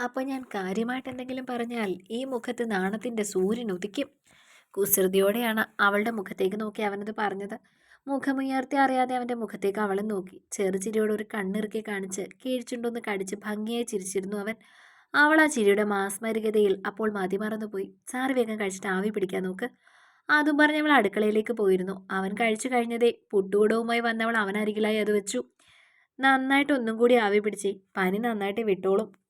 അപ്പോൾ ഞാൻ കാര്യമായിട്ട് എന്തെങ്കിലും പറഞ്ഞാൽ ഈ മുഖത്ത് നാണത്തിന്റെ സൂര്യൻ ഉദിക്കും. കുസൃതിയോടെയാണ് അവളുടെ മുഖത്തേക്ക് നോക്കി അവനത് പറഞ്ഞത്. മുഖമുയർത്തി അറിയാതെ അവന്റെ മുഖത്തേക്ക് അവളും നോക്കി. ചെറുചിരിയോട് ഒരു കണ്ണിറുക്കി കാണിച്ച് കീഴ്ചുണ്ടൊന്ന് കടിച്ച് ഭംഗിയായി ചിരിച്ചിരുന്നു അവൻ. അവൾ ആ ചിരിയുടെ മാസ്മരികതയിൽ അപ്പോൾ മതിമറന്നുപോയി. ചാറ് വേഗം കഴിച്ചിട്ട് ആവി പിടിക്കാൻ നോക്ക്. അതും പറഞ്ഞ് അവൾ അടുക്കളയിലേക്ക് പോയിരുന്നു. അവൻ കഴിച്ചു കഴിഞ്ഞതേ പുട്ടുകൂടവുമായി വന്നവൾ അവനരികിലായി അത് വെച്ചു. നന്നായിട്ട് ഒന്നും കൂടി ആവി പിടിച്ചേ. പനി നന്നായിട്ട് വിട്ടോളും.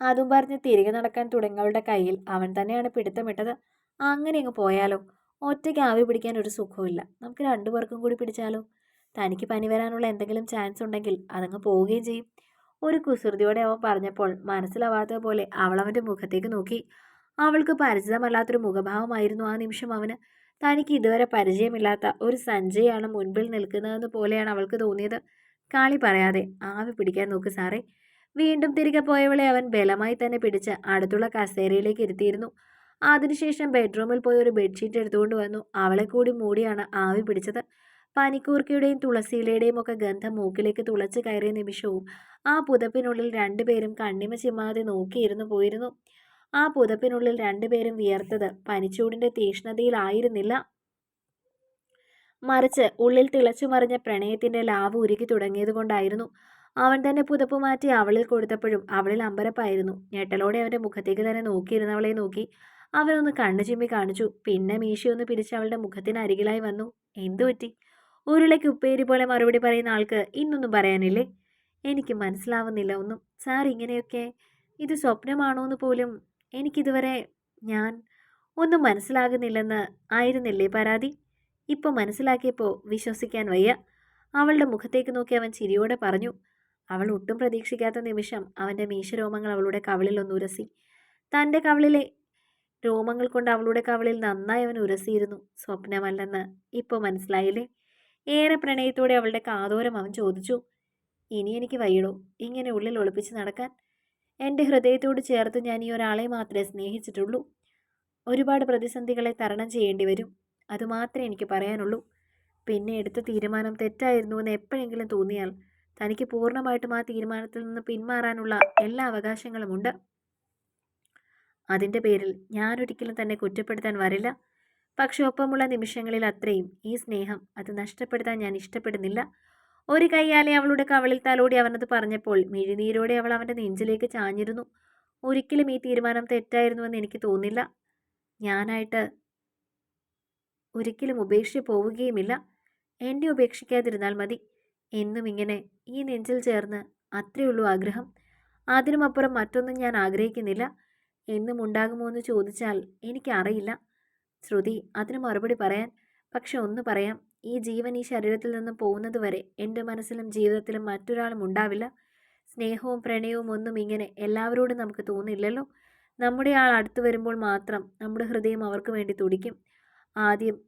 അതും പറഞ്ഞ് തിരികെ നടക്കാൻ തുടങ്ങിയവളുടെ കയ്യിൽ അവൻ തന്നെയാണ് പിടുത്തമിട്ടത്. അങ്ങനെ അങ്ങ് പോയാലോ? ഒറ്റയ്ക്ക് ആവി പിടിക്കാൻ ഒരു സുഖമില്ല നമുക്ക് രണ്ടു പേർക്കും കൂടി പിടിച്ചാലോ? തനിക്ക് പനി വരാനുള്ള എന്തെങ്കിലും ചാൻസ് ഉണ്ടെങ്കിൽ അതങ്ങ് പോവുകയും ചെയ്യും. ഒരു കുസൃതിയോടെ അവൻ പറഞ്ഞപ്പോൾ മനസ്സിലാവാത്ത പോലെ അവൾ അവന്റെ മുഖത്തേക്ക് നോക്കി. അവൾക്ക് പരിചിതമല്ലാത്തൊരു മുഖഭാവമായിരുന്നു ആ നിമിഷം അവന്. തനിക്ക് ഇതുവരെ പരിചയമില്ലാത്ത ഒരു സഞ്ജയാണ് മുൻപിൽ നിൽക്കുന്നതെന്ന് പോലെയാണ് അവൾക്ക് തോന്നിയത്. കാളി പറയാതെ ആവി പിടിക്കാൻ നോക്ക് സാറേ. വീണ്ടും തിരികെ പോയവളെ അവൻ ബലമായി തന്നെ പിടിച്ച് അടുത്തുള്ള കസേരയിലേക്ക് ഇരുത്തിയിരുന്നു. അതിനുശേഷം ബെഡ്റൂമിൽ പോയി ഒരു ബെഡ്ഷീറ്റ് എടുത്തുകൊണ്ട് വന്നു. അവളെ കൂടി മൂടിയാണ് ആവി പിടിച്ചത്. പനിക്കൂർക്കയുടെയും തുളസിയിലയുടെയും ഒക്കെ ഗന്ധം മൂക്കിലേക്ക് തുളച്ച് കയറിയ നിമിഷവും ആ പുതപ്പിനുള്ളിൽ രണ്ടുപേരും കണ്ണിമ ചിമ്മാതെ നോക്കിയിരുന്നു പോയിരുന്നു. ആ പുതപ്പിനുള്ളിൽ രണ്ടുപേരും വിയർത്തത് പനിച്ചൂടിന്റെ തീഷ്ണതയിലായിരുന്നില്ല. മറിച്ച് ഉള്ളിൽ തിളച്ചു മറിഞ്ഞ പ്രണയത്തിന്റെ ലാവ് ഉരുകി തുടങ്ങിയതുകൊണ്ടായിരുന്നു. അവൻ തന്നെ പുതപ്പ് മാറ്റി അവളിൽ കൊടുത്തപ്പോഴും അവളിൽ അമ്പരപ്പായിരുന്നു. ഞെട്ടലോടെ അവന്റെ മുഖത്തേക്ക് തന്നെ നോക്കിയിരുന്നവളെ നോക്കി അവനൊന്ന് കണ്ണു ചിമ്മി കാണിച്ചു. പിന്നെ മീശയൊന്ന് പിരിച്ച് അവളുടെ മുഖത്തിന് അരികിലായി വന്നു. എന്തു പറ്റി? ഉരുളയ്ക്ക് ഉപ്പേരി പോലെ മറുപടി പറയുന്ന ആൾക്ക് ഇന്നൊന്നും പറയാനില്ലേ? എനിക്ക് മനസ്സിലാവുന്നില്ല ഒന്നും. സാർ ഇങ്ങനെയൊക്കെ ഇത് സ്വപ്നമാണോ എന്ന് പോലും എനിക്കിതുവരെ ഞാൻ ഒന്നും മനസ്സിലാകുന്നില്ലെന്ന് ആയിരുന്നില്ലേ പരാതി? ഇപ്പോൾ മനസ്സിലാക്കിയപ്പോൾ വിശ്വസിക്കാൻ വയ്യ. അവളുടെ മുഖത്തേക്ക് നോക്കി അവൻ ചിരിയോടെ പറഞ്ഞു. അവൾ ഒട്ടും പ്രതീക്ഷിക്കാത്ത നിമിഷം അവന്റെ മീശരോമങ്ങൾ അവളുടെ കവിളിൽ ഒന്ന് ഉരസി. തന്റെ കവിളിലെ രോമങ്ങൾ കൊണ്ട് അവളുടെ കവിളിൽ നന്നായി അവൻ ഉരസിയിരുന്നു. സ്വപ്നമല്ലെന്ന് ഇപ്പോൾ മനസ്സിലായില്ലേ? ഏറെ പ്രണയത്തോടെ അവളുടെ കാതോരം അവൻ ചോദിച്ചു ഇനി എനിക്ക് വയ്യടോ? ഇങ്ങനെ ഉള്ളിൽ ഒളിപ്പിച്ച് നടക്കാൻ? എന്റെ ഹൃദയത്തോട് ചേർത്ത് ഞാൻ ഈ ഒരാളെ മാത്രമേ സ്നേഹിച്ചിട്ടുള്ളൂ. ഒരുപാട് പ്രതിസന്ധികളെ തരണം ചെയ്യേണ്ടി വരും. അതുമാത്രമേ എനിക്ക് പറയാനുള്ളൂ. പിന്നെ എടുത്ത തീരുമാനം തെറ്റായിരുന്നു എന്ന് എപ്പോഴെങ്കിലും തോന്നിയാൽ തനിക്ക് പൂർണമായിട്ടും ആ തീരുമാനത്തിൽ നിന്ന് പിന്മാറാനുള്ള എല്ലാ അവകാശങ്ങളുമുണ്ട്. അതിന്റെ പേരിൽ ഞാനൊരിക്കലും തന്നെ കുറ്റപ്പെടുത്താൻ വരില്ല. പക്ഷെ ഒപ്പമുള്ള നിമിഷങ്ങളിൽ അത്രയും ഈ സ്നേഹം അത് നഷ്ടപ്പെടുത്താൻ ഞാൻ ഇഷ്ടപ്പെടുന്നില്ല. ഒരു കൈയാലെ അവളുടെ കവളിൽ തലോടി അവനത് പറഞ്ഞപ്പോൾ മിഴിനീരോടെ അവൾ അവന്റെ നെഞ്ചിലേക്ക് ചാഞ്ഞിരുന്നു. ഒരിക്കലും ഈ തീരുമാനം തെറ്റായിരുന്നുവെന്ന് എനിക്ക് തോന്നില്ല. ഞാനായിട്ട് ഒരിക്കലും ഉപേക്ഷിച്ച് പോവുകയുമില്ല. എന്നെ ഉപേക്ഷിക്കാതിരുന്നാൽ മതി. എന്നും ഇങ്ങനെ ഈ നെഞ്ചിൽ ചേർന്ന് അത്രയുള്ളൂ ആഗ്രഹം. അതിനുമപ്പുറം മറ്റൊന്നും ഞാൻ ആഗ്രഹിക്കുന്നില്ല. എന്നും ഉണ്ടാകുമോ എന്ന് ചോദിച്ചാൽ എനിക്കറിയില്ല. ശ്രുതി അതിന് മറുപടി പറയാൻ. പക്ഷെ ഒന്ന് പറയാം. ഈ ജീവൻ ഈ ശരീരത്തിൽ നിന്ന് പോകുന്നത് വരെ എന്റെ മനസ്സിലും ജീവിതത്തിലും മറ്റൊരാളും ഉണ്ടാവില്ല. സ്നേഹവും പ്രണയവും ഒന്നും ഇങ്ങനെ എല്ലാവരോടും നമുക്ക് തോന്നില്ലല്ലോ. നമ്മുടെ ആൾ അടുത്തു വരുമ്പോൾ മാത്രം നമ്മുടെ ഹൃദയം അവർക്ക് വേണ്ടി തുടിക്കും. ആദ്യം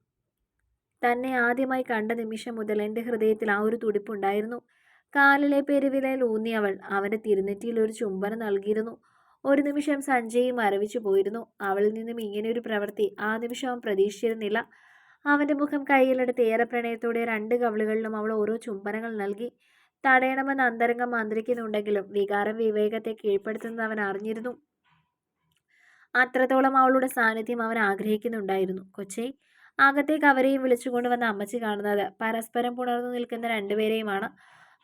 തന്നെ ആദ്യമായി കണ്ട നിമിഷം മുതൽ എന്റെ ഹൃദയത്തിൽ ആ ഒരു തുടിപ്പുണ്ടായിരുന്നു. കാലിലെ പെരുവിലയിൽ ഊന്നി അവൾ അവന്റെ തിരുനെറ്റിയിൽ ഒരു ചുംബനം നൽകിയിരുന്നു. ഒരു നിമിഷം സഞ്ജയും മരവിച്ചു പോയിരുന്നു. അവളിൽ നിന്നും ഇങ്ങനെയൊരു പ്രവൃത്തി ആ നിമിഷം അവൻ പ്രതീക്ഷിച്ചിരുന്നില്ല. അവന്റെ മുഖം കയ്യിലെടുത്ത് ഏറെ പ്രണയത്തോടെ രണ്ട് കവളുകളിലും അവൾ ഓരോ ചുംബനങ്ങൾ നൽകി. തടയണമെന്ന് അന്തരംഗം മന്ത്രിക്കുന്നുണ്ടെങ്കിലും വികാരം വിവേകത്തെ കീഴ്പ്പെടുത്തുന്നത് അവൻ അറിഞ്ഞിരുന്നു. അത്രത്തോളം അവളുടെ സാന്നിധ്യം അവൻ ആഗ്രഹിക്കുന്നുണ്ടായിരുന്നു. കൊച്ചേ അകത്തേക്ക് അവരെയും വിളിച്ചുകൊണ്ട് വന്ന അമ്മച്ചി കാണുന്നത്. പരസ്പരം പുണർന്നു നിൽക്കുന്ന രണ്ടുപേരെയുമാണ്.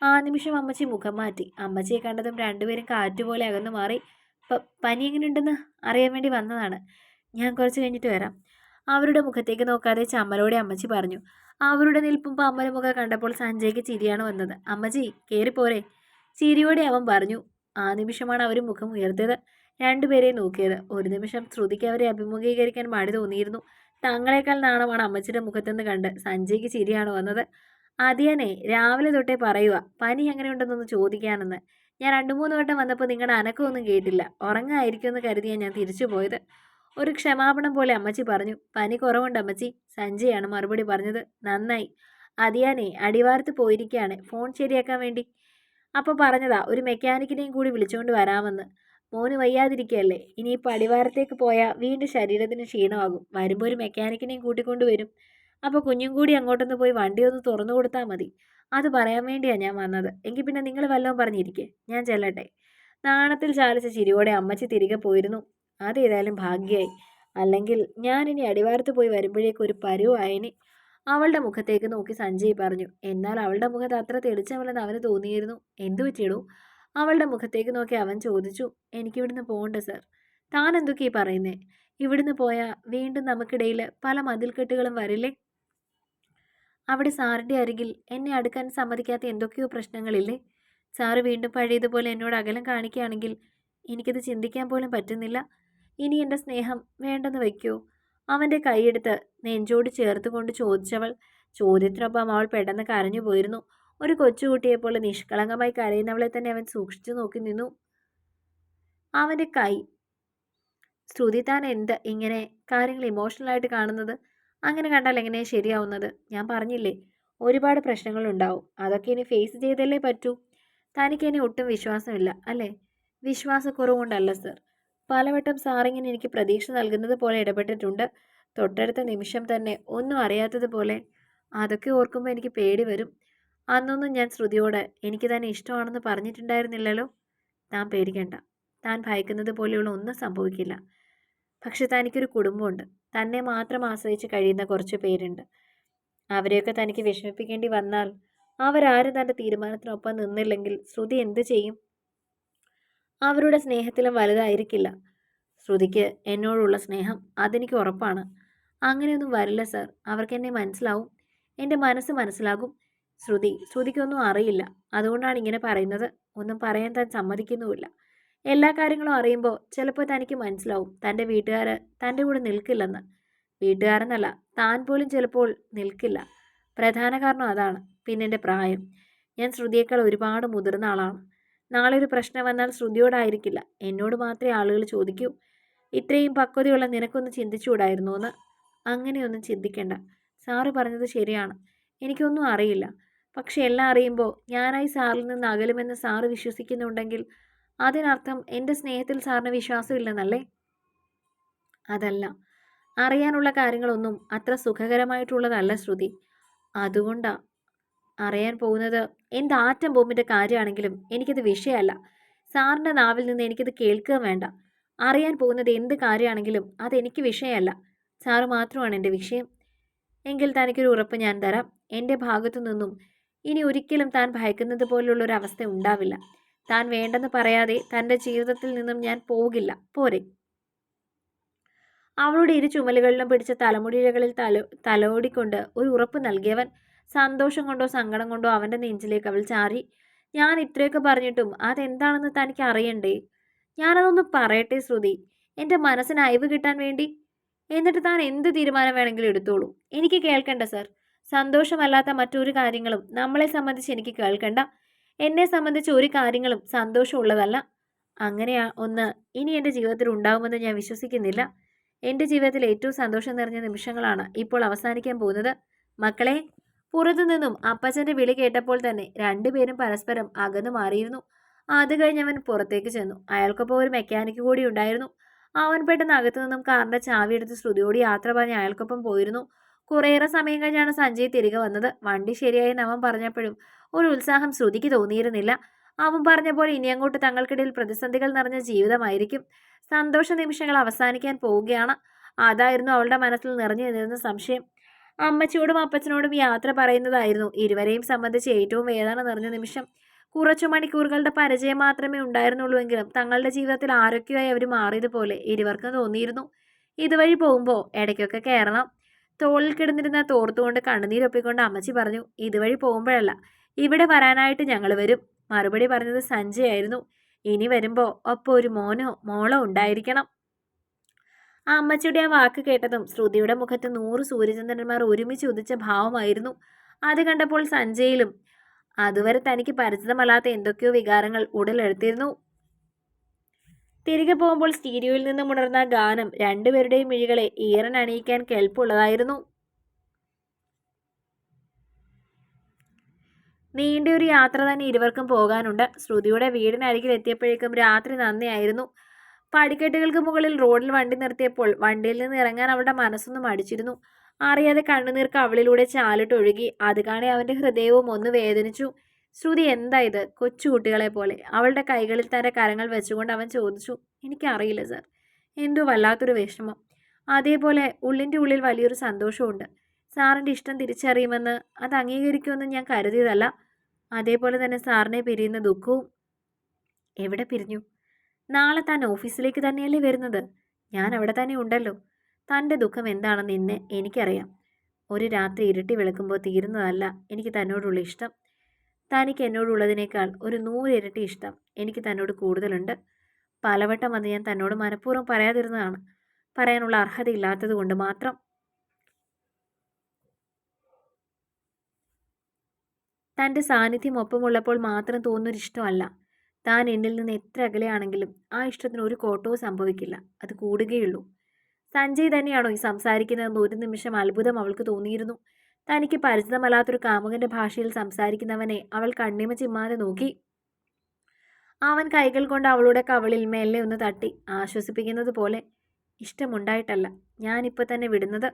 ആ നിമിഷം അമ്മച്ചി മുഖം മാറ്റി. അമ്മച്ചിയെ കണ്ടതും രണ്ടുപേരും കാറ്റുപോലെ അകന്നു മാറി. പനി എങ്ങനെയുണ്ടെന്ന് അറിയാൻ വേണ്ടി വന്നതാണ്. ഞാൻ കുറച്ച് കഴിഞ്ഞിട്ട് വരാം. അവരുടെ മുഖത്തേക്ക് നോക്കാതെ ചമ്മലോടെ അമ്മച്ചി പറഞ്ഞു. അവരുടെ നിൽപ്പും പമ്മല മുഖം കണ്ടപ്പോൾ സഞ്ജയ്ക്ക് ചിരിയാണ് വന്നത്. അമ്മച്ചി കയറിപ്പോരെ ചിരിയോടെ അവൻ പറഞ്ഞു. ആ നിമിഷമാണ് അവർ മുഖം ഉയർത്തിയത്. രണ്ടുപേരെയും നോക്കിയത്. ഒരു നിമിഷം ശ്രുതിക്ക് അവരെ അഭിമുഖീകരിക്കാൻ മടി തോന്നിയിരുന്നു. തങ്ങളെക്കാൾ നാണമാണ് അമ്മച്ചിയുടെ മുഖത്തുനിന്ന് കണ്ട് സഞ്ജയ്ക്ക് ചിരിയാണ് വന്നത്. അതിയനെ രാവിലെ തൊട്ടേ പറയുക പനി എങ്ങനെയുണ്ടെന്നൊന്ന് ചോദിക്കാനെന്ന്. ഞാൻ രണ്ടു മൂന്ന് വട്ടം വന്നപ്പോൾ നിങ്ങളുടെ അനക്കമൊന്നും കേട്ടില്ല. ഉറങ്ങായിരിക്കുമെന്ന് കരുതിയാണ് ഞാൻ തിരിച്ചു പോയത്. ഒരു ക്ഷമാപണം പോലെ അമ്മച്ചി പറഞ്ഞു. പനി കുറവുണ്ട് അമ്മച്ചി സഞ്ജയാണ് മറുപടി പറഞ്ഞത്. നന്നായി. അതിയാനെ അടിവാരത്ത് പോയിരിക്കുകയാണ് ഫോൺ ശരിയാക്കാൻ വേണ്ടി. അപ്പോൾ പറഞ്ഞതാ ഒരു മെക്കാനിക്കിനെയും കൂടി വിളിച്ചുകൊണ്ട് വരാമെന്ന്. മോന് വയ്യാതിരിക്കുകയല്ലേ ഇനിയിപ്പോൾ അടിവാരത്തേക്ക് പോയാൽ വീണ്ടും ശരീരത്തിന് ക്ഷീണമാകും. വരുമ്പോൾ ഒരു മെക്കാനിക്കിനെയും കൂട്ടിക്കൊണ്ട് വരും. അപ്പോൾ കുഞ്ഞും കൂടി അങ്ങോട്ടൊന്ന് പോയി വണ്ടി ഒന്ന് തുറന്നു കൊടുത്താൽ മതി. അത് പറയാൻ വേണ്ടിയാണ് ഞാൻ വന്നത്. എങ്കിൽ പിന്നെ നിങ്ങൾ വല്ലതും പറഞ്ഞിരിക്കേ. ഞാൻ ചെല്ലട്ടെ. നാണത്തിൽ ചാലിച്ച ചിരിയോടെ അമ്മച്ചി തിരികെ പോയിരുന്നു. അതേതായാലും ഭാഗ്യമായി അല്ലെങ്കിൽ ഞാനിനി അടിവാരത്ത് പോയി വരുമ്പോഴേക്കും ഒരു പരുവായനി അവളുടെ മുഖത്തേക്ക് നോക്കി സഞ്ജയ് പറഞ്ഞു എന്നാൽ അവളുടെ മുഖത്ത് അത്ര തെളിച്ചമല്ലെന്ന് അവന് തോന്നിയിരുന്നു. എന്തു പറ്റിയിടൂ? അവളുടെ മുഖത്തേക്ക് നോക്കി അവൻ ചോദിച്ചു എനിക്കിവിടുന്ന് പോകണ്ട സർ. താൻ എന്തൊക്കെയാ പറയുന്നേ? ഇവിടുന്ന് പോയാൽ വീണ്ടും നമുക്കിടയിൽ പല മതിൽക്കെട്ടുകളും വരില്ലേ? അവിടെ സാറിന്റെ അരികിൽ എന്നെ അടുക്കാൻ സമ്മതിക്കാത്ത എന്തൊക്കെയോ പ്രശ്നങ്ങളില്ലേ? സാറ് വീണ്ടും പഴയതുപോലെ എന്നോട് അകലം കാണിക്കുകയാണെങ്കിൽ എനിക്കത് ചിന്തിക്കാൻ പോലും പറ്റുന്നില്ല. ഇനി എന്റെ സ്നേഹം വേണ്ടെന്ന് വയ്ക്കൂ. അവന്റെ കൈയെടുത്ത് നെഞ്ചോട് ചേർത്തുകൊണ്ട് ചോദിച്ചവൾ ചോദ്യത്തിനൊപ്പം അവൾ പെട്ടെന്ന് കരഞ്ഞു പോയിരുന്നു ഒരു കൊച്ചുകുട്ടിയെപ്പോലെ നിഷ്കളങ്കമായി കരയുന്നവളെ തന്നെ അവൻ സൂക്ഷിച്ചു നോക്കി നിന്നു. അവന്റെ കൈ. ശ്രുതി താൻ എന്ത് ഇങ്ങനെ കാര്യങ്ങൾ ഇമോഷണലായിട്ട് കാണുന്നത്? അങ്ങനെ കണ്ടാൽ എങ്ങനെയാണ് ശരിയാവുന്നത്? ഞാൻ പറഞ്ഞില്ലേ ഒരുപാട് പ്രശ്നങ്ങളുണ്ടാവും. അതൊക്കെ ഇനി ഫേസ് ചെയ്തല്ലേ പറ്റൂ? തനിക്ക് ഇനി ഒട്ടും വിശ്വാസമില്ല അല്ലേ? വിശ്വാസക്കുറവുകൊണ്ടല്ല സർ പലവട്ടം സാറിങ്ങനെ എനിക്ക് പ്രതീക്ഷ നൽകുന്നത് പോലെ ഇടപെട്ടിട്ടുണ്ട്. തൊട്ടടുത്ത നിമിഷം തന്നെ ഒന്നും അറിയാത്തതുപോലെ അതൊക്കെ ഓർക്കുമ്പോൾ എനിക്ക് പേടി വരും. അന്നൊന്നും ഞാൻ ശ്രുതിയോട് എനിക്ക് തന്നെ ഇഷ്ടമാണെന്ന് പറഞ്ഞിട്ടുണ്ടായിരുന്നില്ലല്ലോ? താൻ പേടിക്കണ്ട. താൻ ഭയക്കുന്നത് പോലെയുള്ള ഒന്നും സംഭവിക്കില്ല. പക്ഷെ തനിക്കൊരു കുടുംബമുണ്ട്. തന്നെ മാത്രം ആശ്രയിച്ച് കഴിയുന്ന കുറച്ച് പേരുണ്ട്. അവരെയൊക്കെ തനിക്ക് വിഷമിപ്പിക്കേണ്ടി വന്നാൽ അവരാരും തന്റെ തീരുമാനത്തിനൊപ്പം നിന്നില്ലെങ്കിൽ ശ്രുതി എന്ത് ചെയ്യും? അവരുടെ സ്നേഹത്തിലും വലുതായിരിക്കില്ല. ശ്രുതിക്ക് എന്നോടുള്ള സ്നേഹം അതെനിക്ക് ഉറപ്പാണ്. അങ്ങനെയൊന്നും വരില്ല സർ. അവർക്ക് എന്നെ മനസ്സിലാവും. എന്റെ മനസ്സ് മനസ്സിലാകും. ശ്രുതി. ശ്രുതിക്കൊന്നും അറിയില്ല. അതുകൊണ്ടാണ് ഇങ്ങനെ പറയുന്നത്. ഒന്നും പറയാൻ താൻ സമ്മതിക്കുന്നുമില്ല. എല്ലാ കാര്യങ്ങളും അറിയുമ്പോൾ ചിലപ്പോൾ തനിക്ക് മനസ്സിലാവും. തന്റെ വീട്ടുകാർ തന്റെ കൂടെ നിൽക്കില്ലെന്ന്. വീട്ടുകാരെന്നല്ല താൻ പോലും ചിലപ്പോൾ നിൽക്കില്ല. പ്രധാന കാരണം അതാണ്. പിന്നെ എന്റെ പ്രായം. ഞാൻ ശ്രുതിയേക്കാൾ ഒരുപാട് മുതിർന്ന ആളാണ്. നാളെ ഒരു പ്രശ്നം വന്നാൽ ശ്രുതിയോടായിരിക്കില്ല. എന്നോട് മാത്രമേ ആളുകൾ ചോദിക്കൂ. ഇത്രയും പക്വതയുള്ള നിനക്കൊന്ന് ചിന്തിച്ചുകൂടായിരുന്നു എന്ന്? അങ്ങനെയൊന്നും ചിന്തിക്കേണ്ട. സാറ് പറഞ്ഞത് ശരിയാണ്. എനിക്കൊന്നും അറിയില്ല. പക്ഷെ എല്ലാം അറിയുമ്പോൾ ഞാനായി സാറിൽ നിന്ന് അകലുമെന്ന് സാറ് വിശ്വസിക്കുന്നുണ്ടെങ്കിൽ അതിനർത്ഥം എന്റെ സ്നേഹത്തിൽ സാറിന് വിശ്വാസമില്ലെന്നല്ലേ? അതല്ല. അറിയാനുള്ള കാര്യങ്ങളൊന്നും അത്ര സുഖകരമായിട്ടുള്ളതല്ല ശ്രുതി. അതുകൊണ്ടാ. അറിയാൻ പോകുന്നത് എന്റെ ആറ്റം ബോംബിന്റെ കാര്യമാണെങ്കിലും എനിക്കത് വിഷയമല്ല സാറിന്റെ നാവിൽ നിന്ന് എനിക്കത് കേൾക്കുക വേണ്ട. അറിയാൻ പോകുന്നത് എന്ത് കാര്യമാണെങ്കിലും അതെനിക്ക് വിഷയമല്ല. സാറ് മാത്രമാണ് എന്റെ വിഷയം. എങ്കിൽ തനിക്കൊരു ഉറപ്പ് ഞാൻ തരാം. എന്റെ ഭാഗത്തു നിന്നും ഇനി ഒരിക്കലും താൻ ഭയക്കുന്നത് പോലുള്ളൊരു അവസ്ഥ ഉണ്ടാവില്ല. താൻ വേണ്ടെന്ന് പറയാതെ തന്റെ ജീവിതത്തിൽ നിന്നും ഞാൻ പോകില്ല. പോരെ. അവളുടെ ഇരു ചുമലുകളിലും പിടിച്ച തലമുടിഴകളിൽ തല തലോടിക്കൊണ്ട് ഒരു ഉറപ്പ് നൽകിയവൻ സന്തോഷം കൊണ്ടോ സങ്കടം കൊണ്ടോ അവന്റെ നെഞ്ചിലേക്ക് അവൾ ചാരി ഞാൻ ഇത്രയൊക്കെ പറഞ്ഞിട്ടും അതെന്താണെന്ന് തനിക്ക് അറിയണ്ടേ? ഞാനതൊന്ന് പറയട്ടെ ശ്രുതി. എന്റെ മനസ്സിന് അയവ് കിട്ടാൻ വേണ്ടി? എന്നിട്ട് താൻ എന്ത് തീരുമാനം വേണമെങ്കിലും എടുത്തോളൂ. എനിക്ക് കേൾക്കണ്ട സർ. സന്തോഷമല്ലാത്ത മറ്റൊരു കാര്യങ്ങളും നമ്മളെ സംബന്ധിച്ച് എനിക്ക് കേൾക്കണ്ട. എന്നെ സംബന്ധിച്ച് ഒരു കാര്യങ്ങളും സന്തോഷമുള്ളതല്ല. അങ്ങനെയാ ഒന്ന് ഇനി എന്റെ ജീവിതത്തിൽ ഉണ്ടാകുമെന്ന് ഞാൻ വിശ്വസിക്കുന്നില്ല. എന്റെ ജീവിതത്തിൽ ഏറ്റവും സന്തോഷം നിറഞ്ഞ നിമിഷങ്ങളാണ് ഇപ്പോൾ അവസാനിക്കാൻ പോകുന്നത്. മക്കളെ പുറത്തു നിന്നും അപ്പച്ചന്റെ വിളി കേട്ടപ്പോൾ തന്നെ രണ്ടുപേരും പരസ്പരം അകന്നു മാറിയിരുന്നു. അത് കഴിഞ്ഞ് അവൻ പുറത്തേക്ക് ചെന്നു. അയാൾക്കൊപ്പം ഒരു മെക്കാനിക് കൂടി ഉണ്ടായിരുന്നു. അവൻ പെട്ടെന്ന് അകത്തു നിന്നും കാറിന്റെ ചാവി എടുത്ത് ശ്രുതിയോട് യാത്ര പറഞ്ഞ് അയാൾക്കൊപ്പം പോയിരുന്നു. കുറേയേറെ സമയം കഴിഞ്ഞാണ് സഞ്ജയ് തിരികെ വന്നത്. വണ്ടി ശരിയായി നവൻ പറഞ്ഞപ്പോഴും ഒരു ഉത്സാഹം ശ്രുതിക്ക് തോന്നിയിരുന്നില്ല. അവൻ പറഞ്ഞ പോലെ ഇനി അങ്ങോട്ട് തങ്ങൾക്കിടയിൽ പ്രതിസന്ധികൾ നിറഞ്ഞ ജീവിതമായിരിക്കും. സന്തോഷ നിമിഷങ്ങൾ അവസാനിക്കാൻ പോവുകയാണ്. അതായിരുന്നു അവളുടെ മനസ്സിൽ നിറഞ്ഞു നിന്നിരുന്ന സംശയം. അമ്മച്ചിയോടും അപ്പച്ചനോടും യാത്ര പറയുന്നതായിരുന്നു. ഇരുവരെയും സംബന്ധിച്ച് ഏറ്റവും വേദന നിറഞ്ഞ നിമിഷം. കുറച്ചു മണിക്കൂറുകളുടെ പരിചയം മാത്രമേ ഉണ്ടായിരുന്നുള്ളൂവെങ്കിലും തങ്ങളുടെ ജീവിതത്തിൽ ആരൊക്കെയായി അവർ മാറിയതുപോലെ ഇരുവർക്കും തോന്നിയിരുന്നു. ഇതുവഴി പോകുമ്പോൾ ഇടയ്ക്കൊക്കെ കയറണം തോളിൽ കിടന്നിരുന്ന തോർത്തുകൊണ്ട് കണ്ണുനീരൊപ്പിക്കൊണ്ട് അമ്മച്ചി പറഞ്ഞു ഇതുവഴി പോകുമ്പോഴല്ല ഇവിടെ വരാനായിട്ട് ഞങ്ങൾ വരും. മറുപടി പറഞ്ഞത് സഞ്ജയ് ആയിരുന്നു ഇനി വരുമ്പോൾ ഒപ്പം ഒരു മോനോ മോളോ ഉണ്ടായിരിക്കണം. ആ അമ്മച്ചിയുടെ ആ വാക്ക് കേട്ടതും ശ്രുതിയുടെ മുഖത്ത് നൂറ് സൂര്യചന്ദ്രന്മാർ ഒരുമിച്ച് ഉദിച്ച ഭാവമായിരുന്നു. അത് കണ്ടപ്പോൾ സഞ്ജയിലും അതുവരെ തനിക്ക് പരിചിതമല്ലാത്ത എന്തൊക്കെയോ വികാരങ്ങൾ ഉടലെടുത്തിരുന്നു. തിരികെ പോകുമ്പോൾ സ്റ്റീരിയോയിൽ നിന്നും ഉണർന്ന ഗാനം രണ്ടുപേരുടെയും മിഴികളെ ഈറൻ അണിയിക്കാൻ കെൽപ്പുള്ളതായിരുന്നു നീണ്ടൊരു യാത്ര തന്നെ ഇരുവർക്കും പോകാനുണ്ട്. ശ്രുതിയുടെ വീടിനരികിൽ എത്തിയപ്പോഴേക്കും രാത്രി നന്ദിയായിരുന്നു. പടിക്കെട്ടുകൾക്ക് മുകളിൽ റോഡിൽ വണ്ടി നിർത്തിയപ്പോൾ വണ്ടിയിൽ നിന്ന് ഇറങ്ങാൻ അവളുടെ മനസ്സൊന്നും അടിച്ചിരുന്നു അറിയാതെ കണ്ണുനീർ കവളിലൂടെ ചാലിട്ടൊഴുകി അത് കാണി അവന്റെ ഹൃദയവും ഒന്ന് വേദനിച്ചു. ശ്രുതി എന്താ ഇത്? കൊച്ചുകുട്ടികളെ പോലെ. അവളുടെ കൈകളിൽ തന്റെ കരങ്ങൾ വെച്ചുകൊണ്ട് അവൻ ചോദിച്ചു എനിക്കറിയില്ല സർ. എന്തോ വല്ലാത്തൊരു വിഷമം. അതേപോലെ ഉള്ളിന്റെ ഉള്ളിൽ വലിയൊരു സന്തോഷമുണ്ട് സാറിന്റെ ഇഷ്ടം തിരിച്ചറിയുമെന്ന് അത് അംഗീകരിക്കുമെന്ന് ഞാൻ കരുതിയതല്ല. അതേപോലെ തന്നെ സാറിനെ പിരിയുന്ന ദുഃഖവും എവിടെ പിരിഞ്ഞു? നാളെ താൻ ഓഫീസിലേക്ക് തന്നെയല്ലേ വരുന്നത്? ഞാൻ അവിടെ തന്നെ ഉണ്ടല്ലോ. തന്റെ ദുഃഖം എന്താണെന്ന് ഇന്ന് എനിക്കറിയാം. ഒരു രാത്രി ഇരുട്ടി വിളക്കുമ്പോൾ തീരുന്നതല്ല എനിക്ക് തന്നോടുള്ള ഇഷ്ടം. തനിക്ക് എന്നോടുള്ളതിനേക്കാൾ ഒരു നൂറ് ഇരട്ടി ഇഷ്ടം. എനിക്ക് തന്നോട് കൂടുതലുണ്ട്. പലവട്ടം അത് ഞാൻ തന്നോട് മനഃപൂർവം പറയാതിരുന്നതാണ്. പറയാനുള്ള അർഹതയില്ലാത്തത് കൊണ്ട് മാത്രം. തന്റെ സാന്നിധ്യം ഒപ്പമുള്ളപ്പോൾ മാത്രം തോന്നുന്നൊരിഷ്ടമല്ല താൻ എന്നിൽ നിന്ന് എത്ര അകലെയാണെങ്കിലും ആ ഇഷ്ടത്തിന് ഒരു കോട്ടവും സംഭവിക്കില്ല. അത് കൂടുകയുള്ളൂ. സഞ്ജയ് തന്നെയാണോ ഈ സംസാരിക്കുന്നതെന്ന് ഒരു നിമിഷം അത്ഭുതം അവൾക്ക് തോന്നിയിരുന്നു. തനിക്ക് പരിചിതമല്ലാത്തൊരു കാമുകന്റെ ഭാഷയിൽ സംസാരിക്കുന്നവനെ അവൾ കണ്ണിമ ചിമ്മാതെ നോക്കി. അവൻ കൈകൾ കൊണ്ട് അവളുടെ കവളിൽ മേലെ ഒന്ന് തട്ടി ആശ്വസിപ്പിക്കുന്നത് പോലെ ഇഷ്ടമുണ്ടായിട്ടല്ല ഞാനിപ്പോൾ തന്നെ വിടുന്നത്.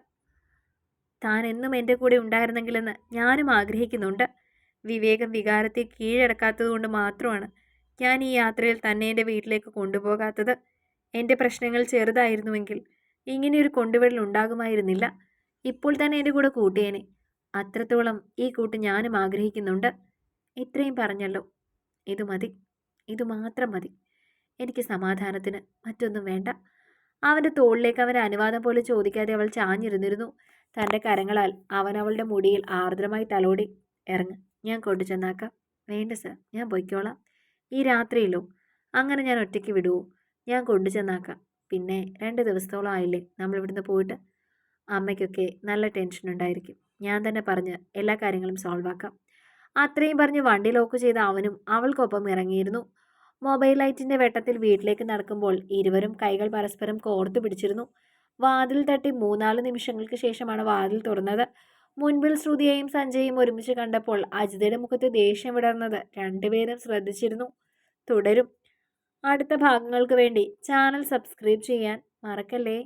താൻ എന്നും എന്റെ കൂടെ ഉണ്ടായിരുന്നെങ്കിലെന്ന് ഞാനും ആഗ്രഹിക്കുന്നുണ്ട്. വിവേകം വികാരത്തെ കീഴടക്കാത്തത് കൊണ്ട് മാത്രമാണ് ഞാൻ ഈ യാത്രയിൽ തന്നെ എന്റെ വീട്ടിലേക്ക് കൊണ്ടുപോകാത്തത്. എന്റെ പ്രശ്നങ്ങൾ ചെറുതായിരുന്നുവെങ്കിൽ ഇങ്ങനെയൊരു കൊണ്ടുവിടൽ ഉണ്ടാകുമായിരുന്നില്ല. ഇപ്പോൾ തന്നെ എന്റെ കൂടെ കൂട്ടിയേനെ. അത്രത്തോളം ഈ കൂട്ട് ഞാനും ആഗ്രഹിക്കുന്നുണ്ട്. ഇത്രയും പറഞ്ഞല്ലോ. ഇത് മതി. ഇത് മാത്രം മതി. എനിക്ക് സമാധാനത്തിന് മറ്റൊന്നും വേണ്ട. അവന്റെ തോളിലേക്ക് അവന്റെ അനുവാദം പോലെ ചോദിക്കാതെ അവൾ ചാഞ്ഞിരുന്നിരുന്നു. തന്റെ കരങ്ങളാൽ അവൻ അവളുടെ മുടിയിൽ ആർദ്രമായി തലോടി ഇറങ്ങ്. ഞാൻ കൊണ്ടു ചെന്നാക്കാം. വേണ്ട സർ. ഞാൻ പൊയ്ക്കോളാം. ഈ രാത്രിയിലോ അങ്ങനെ ഞാൻ ഒറ്റയ്ക്ക് വിടുവോ? ഞാൻ കൊണ്ടു ചെന്നാക്കാം. പിന്നെ രണ്ട് ദിവസത്തോളം ആയില്ലേ നമ്മൾ ഇവിടുന്ന് പോയിട്ട്? അമ്മയ്ക്കൊക്കെ നല്ല ടെൻഷൻ ഉണ്ടായിരിക്കും ഞാൻ തന്നെ പറഞ്ഞ് എല്ലാ കാര്യങ്ങളും സോൾവ് ആക്കാം. അത്രയും പറഞ്ഞ് വണ്ടി ലോക്ക് ചെയ്ത അവനും അവൾക്കൊപ്പം ഇറങ്ങിയിരുന്നു. മൊബൈൽ ലൈറ്റിന്റെ വെട്ടത്തിൽ വീട്ടിലേക്ക് നടക്കുമ്പോൾ ഇരുവരും കൈകൾ പരസ്പരം കോർത്തു പിടിച്ചിരുന്നു. വാതിൽ തട്ടി മൂന്നാൽ നിമിഷങ്ങൾക്ക് ശേഷമാണ് വാതിൽ തുറന്നത്. മുൻപിൽ ശ്രുതിയെയും സഞ്ജയും ഒരുമിച്ച് കണ്ടപ്പോൾ അജിതയുടെ മുഖത്ത് ദേഷ്യം വിടർന്നത് രണ്ടുപേരും ശ്രദ്ധിച്ചിരുന്നു. തുടരും. അടുത്ത ഭാഗങ്ങൾക്ക് വേണ്ടി ചാനൽ സബ്സ്ക്രൈബ് ചെയ്യാൻ മറക്കല്ലേ?